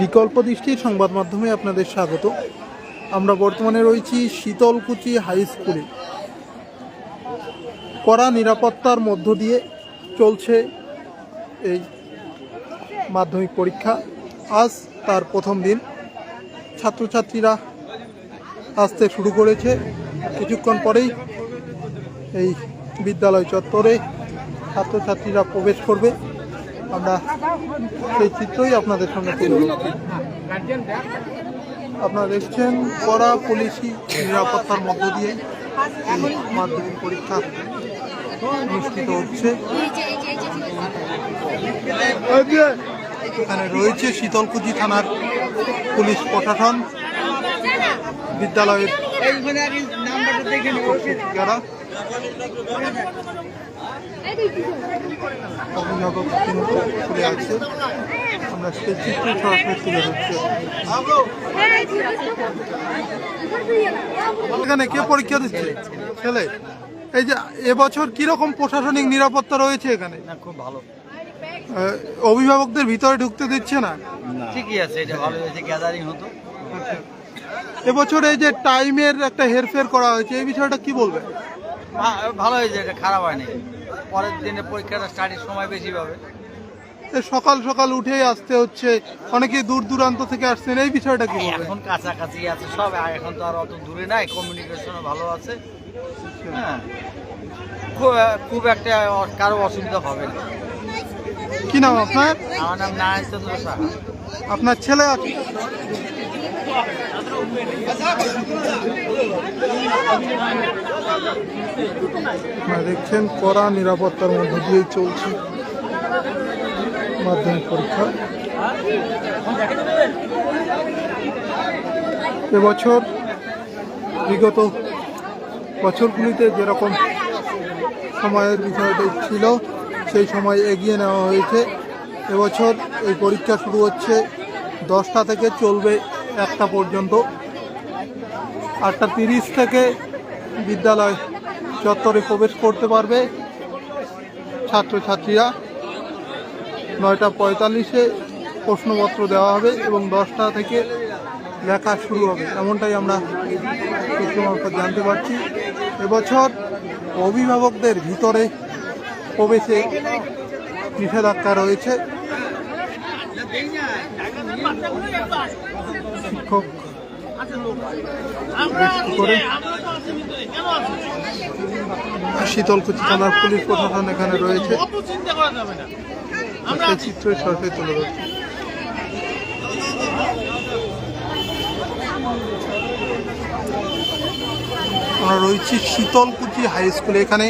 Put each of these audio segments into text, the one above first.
বিকল্প দৃষ্টির সংবাদ মাধ্যমে আপনাদের স্বাগত। আমরা বর্তমানে রয়েছি শীতলকুচি হাই স্কুলে। কড়া নিরাপত্তার মধ্য দিয়ে চলছে এই মাধ্যমিক পরীক্ষা। আজ তার প্রথম দিন। ছাত্রছাত্রীরা আসতে শুরু করেছে। কিছুক্ষণ পরেই এই বিদ্যালয় চত্বরে ছাত্রছাত্রীরা প্রবেশ করবে। আমরা সেই চিত্রই আপনাদের সামনে তুলে আপনারা দেখছেন কড়া পুলিশি নিরাপত্তার মধ্য দিয়ে। মাধ্যমিক পরীক্ষা অনুষ্ঠিত হচ্ছে। এখানে রয়েছে শীতলকুচি থানার পুলিশ প্রশাসন বিদ্যালয়ের যারা অভিভাবক আছে আমরা সেই চিত্র সরাসরি তুলে ধরছি এখানে কে পরীক্ষা দিচ্ছে? ছেলে। এই যে এবছর কীরকম প্রশাসনিক নিরাপত্তা রয়েছে এখানে? না খুব ভালো। অভিভাবকদের ভিতরে ঢুকতে দিচ্ছে না? ঠিকই আছে এটা ভালো হয়েছে গ্যাদারিং হতো। এবছর এই যে টাইমের একটা হেরফের করা হয়েছে এই বিষয়টা কি বলবেন? ভা- ভালো হয়েছে এটা খারাপ হয়নি। পরের দিনে পরীক্ষাটা স্টাডির সময় বেশি পাবে। সকাল সকাল উঠেই আসতে হচ্ছে অনেকে দূর দূরান্ত থেকে আসছেন এই বিষয়টা কি এখন কাছাকাছি আছে সব এখন তো আর অত দূরে নাই কমিউনিকেশনও ভালো আছে। হ্যাঁ খুব একটা কারও অসুবিধা হবে না। কি নাম আপনার? আমার নাম নারায়ণ চন্দ্র সাহা। আপনার ছেলে আছে? দেখছেন কড়া নিরাপত্তার মধ্যে দিয়েই চলছে মাধ্যমিক পরীক্ষা। এবছর বিগত বছরগুলিতে যেরকম সময়ের বিষয়টি ছিল, সেই সময় এগিয়ে নেওয়া হয়েছে। এবছর এই পরীক্ষা শুরু হচ্ছে দশটা থেকে চলবে একটা পর্যন্ত। আটটা তিরিশ থেকে বিদ্যালয় চত্বরে প্রবেশ করতে পারবে ছাত্রছাত্রীরা। নয়টা পঁয়তাল্লিশে প্রশ্নপত্র দেওয়া হবে এবং দশটা থেকে লেখা শুরু হবে। এমনটাই আমরা সূত্র জানতে পারছি। এবছর অভিভাবকদের ভিতরে প্রবেশে নিষেধাজ্ঞা রয়েছে। শিক্ষক শীতলকুচি থানার পুলিশ প্রশাসন এখানে রয়েছে। সেই চিত্রই সরাসরি তুলে ধরছি। আমরা রয়েছি শীতলকুচি হাই স্কুলে। এখানে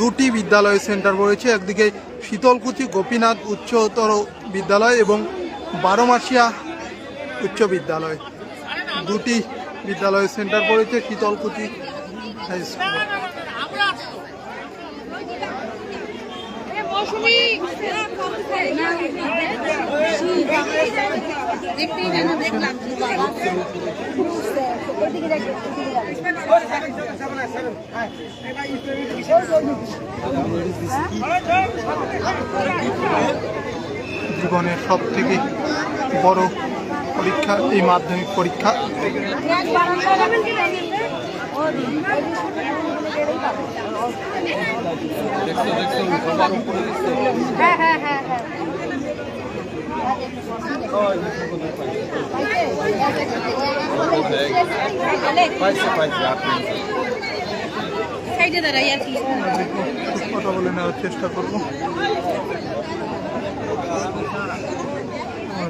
দুটি বিদ্যালয় সেন্টার রয়েছে। একদিকে শীতলকুচি গোপীনাথ উচ্চতর বিদ্যালয় এবং বারোমাসিয়া উচ্চ বিদ্যালয়। দুটি বিদ্যালয় সেন্টার পড়েছে শীতলকুচি হাই স্কুল। জীবনের সব থেকে বড় পরীক্ষা এই মাধ্যমিক পরীক্ষা। হ্যাঁ হ্যাঁ হ্যাঁ হ্যাঁ। কথা বলে নেওয়ার চেষ্টা করব।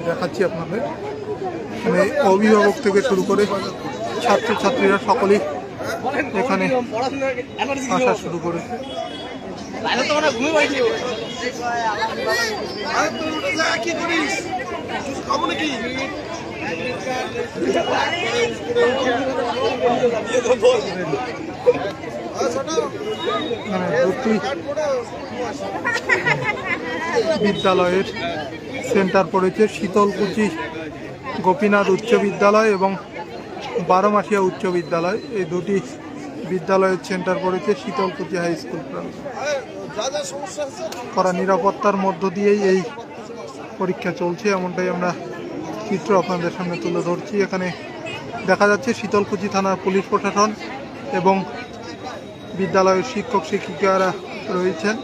দেখাচ্ছি আপনাদের। মানে অভিভাবক থেকে শুরু করে ছাত্রছাত্রীরা সকলেই এখানে আসা শুরু মানে বিদ্যালয়ের সেন্টার পড়েছে শীতলকুচি গোপীনাথ উচ্চ বিদ্যালয় এবং বারোমাসিয়া উচ্চ বিদ্যালয়। এই দুটি বিদ্যালয়ের সেন্টার পড়েছে শীতলকুচি হাই স্কুল। করা নিরাপত্তার মধ্য দিয়েই এই পরীক্ষা চলছে, এমনটাই আমরা চিত্র আপনাদের সামনে তুলে ধরছি। এখানে দেখা যাচ্ছে শীতলকুচি থানার পুলিশ প্রশাসন এবং বিদ্যালয়ের শিক্ষক শিক্ষিকারা রয়েছেন।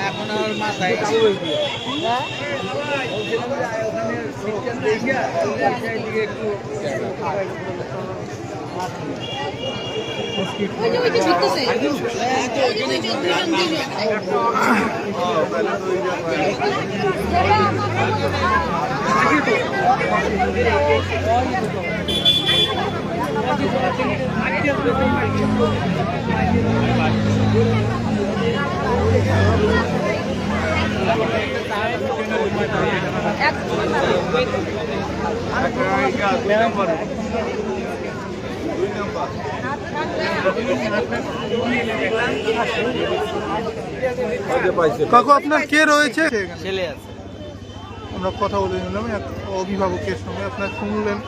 এখন আর মাথায় ওই যে ওই যে ঢুকতেছে কাকু আপনার কে রয়েছে? ছেলে আছে। আমরা কথা বলে নিলাম এক অভিভাবকের সঙ্গে। আপনার শুনলেন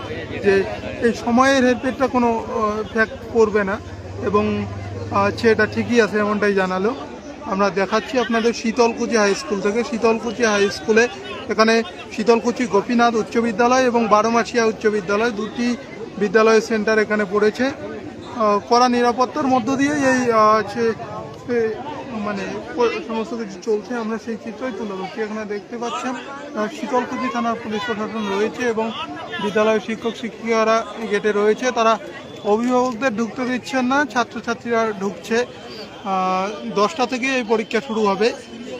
যে এই সময়ের হেরফেরটা কোনো ফ্যাক্ট করবে না এবং ছেলেটা ঠিকই আছে এমনটাই জানালো। আমরা দেখাচ্ছি আপনাদের শীতলকুচি হাই স্কুল থেকে। শীতলকুচি হাই স্কুলে এখানে শীতলকুচি গোপীনাথ উচ্চ বিদ্যালয় এবং বারোমাসিয়া উচ্চ বিদ্যালয় দুটি বিদ্যালয় সেন্টার এখানে পড়েছে। কড়া নিরাপত্তার মধ্য দিয়ে এই এ, মানে সমস্ত কিছু চলছে আমরা সেই চিত্রই তুলে ধরছি। এখানে দেখতে পাচ্ছেন শীতলকুচি থানার পুলিশ প্রশাসন রয়েছে এবং বিদ্যালয়ের শিক্ষক শিক্ষিকারা গেটে রয়েছে। তারা অভিভাবকদের ঢুকতে দিচ্ছেন না ছাত্রছাত্রীরা ঢুকছে। দশটা থেকে এই পরীক্ষা শুরু হবে।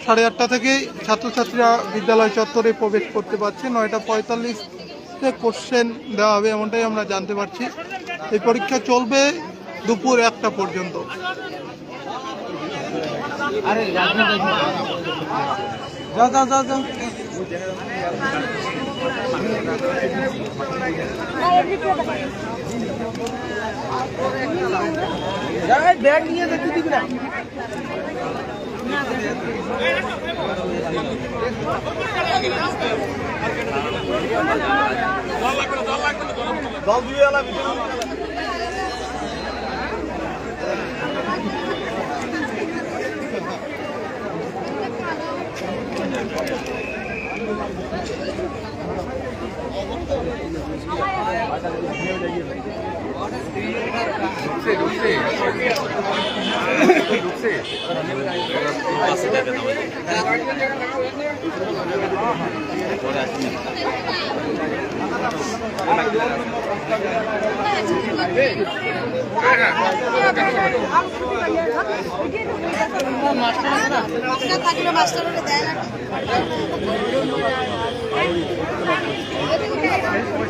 সাড়ে আটটা থেকে ছাত্রছাত্রীরা বিদ্যালয় চত্বরে প্রবেশ করতে পারছে। নয়টা পঁয়তাল্লিশ কোশ্চেন দেওয়া হবে এমনটাই আমরা জানতে পারছি। এই পরীক্ষা চলবে দুপুর একটা পর্যন্ত। আরে যাও যাও যাও যাও ব্যাগ নিয়ে দেখতে দিবি না। মাস্টার থাকলে মাস্টারকে দেয় না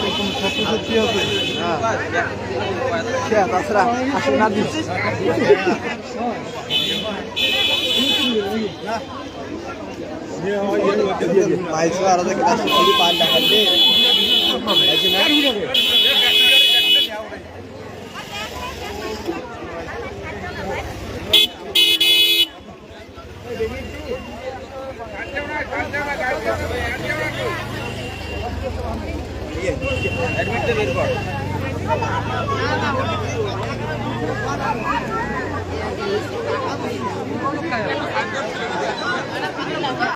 এরকম ছাত্রছাত্রী হবে অ্যাডমিটটা বের কর